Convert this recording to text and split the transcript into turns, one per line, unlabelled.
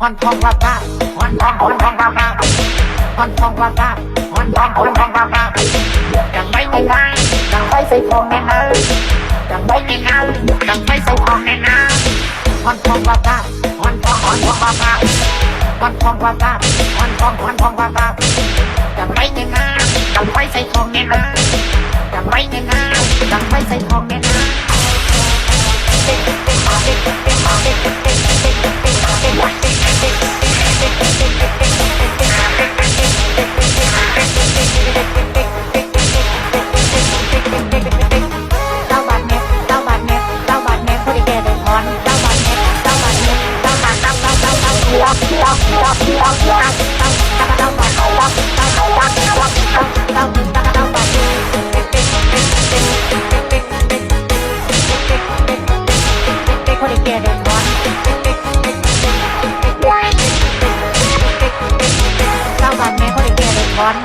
ฮอนทองว่าบ้าฮอนทองฮอนทองว่าบ้าฮอนทองว่าบ้าฮอนทองฮอนทองว่าบ้าดังไม่ไม่ได้ดังไม่ใส่ทองแน่นอนดังไม่แน่นอนดังไม่ใส่ทองแน่นอนฮอนทองว่าบ้าฮอนทองฮอนทองว่าบ้าฮอนทองว่าบ้าฮอนทองฮอนทองว่าบ้าดังไม่แน่นอนดังไม่ใส่ทองแน่นอนดังไม่แน่นอนดังไม่ใส่ทองแน่นอน Thank you. อน